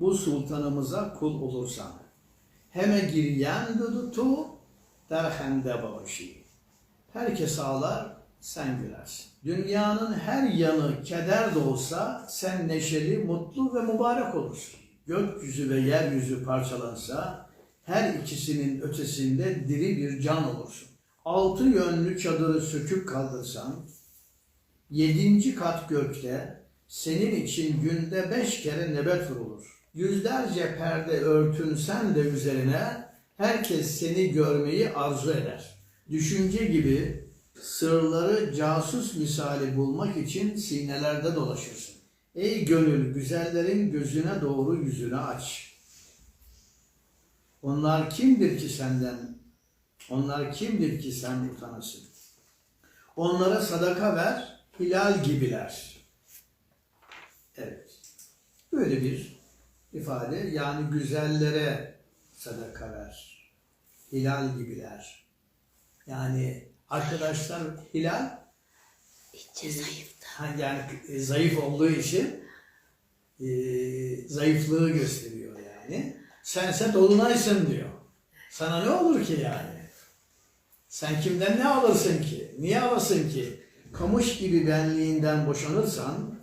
bu sultanımıza kul olursan. Heme giryen dudutu derhende babışı. Herkes ağlar, sen gülersin. Dünyanın her yanı keder de olsa sen neşeli, mutlu ve mübarek olursun. Gökyüzü ve yeryüzü parçalansa her ikisinin ötesinde diri bir can olursun. Altı yönlü çadırı söküp kaldırsan, yedinci kat gökte senin için günde beş kere nöbet vurulur. Yüzlerce perde örtünsen de üzerine herkes seni görmeyi arzu eder. Düşünce gibi sırları casus misali bulmak için sinelerde dolaşırsın. Ey gönül güzellerin gözüne doğru yüzünü aç. Onlar kimdir ki senden? Onlar kimdir ki sen utanasın? Onlara sadaka ver, hilal gibiler. Evet. Böyle bir ifade. Yani güzellere sadaka ver. Hilal gibiler. Yani arkadaşlar hilal İnce zayıftı. yani e, zayıf olduğu için e, zayıflığı gösteriyor yani. Sense dolunaysın diyor. Sana ne olur ki yani? Sen kimden ne alırsın ki? Niye alırsın ki? Kamış gibi benliğinden boşanırsan,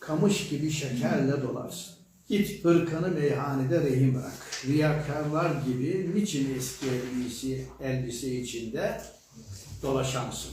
kamış gibi şekerle dolarsın. Git hırkanı meyhanede rehin bırak. Riyakarlar gibi niçin eski elbise, elbise içinde dolaşansın?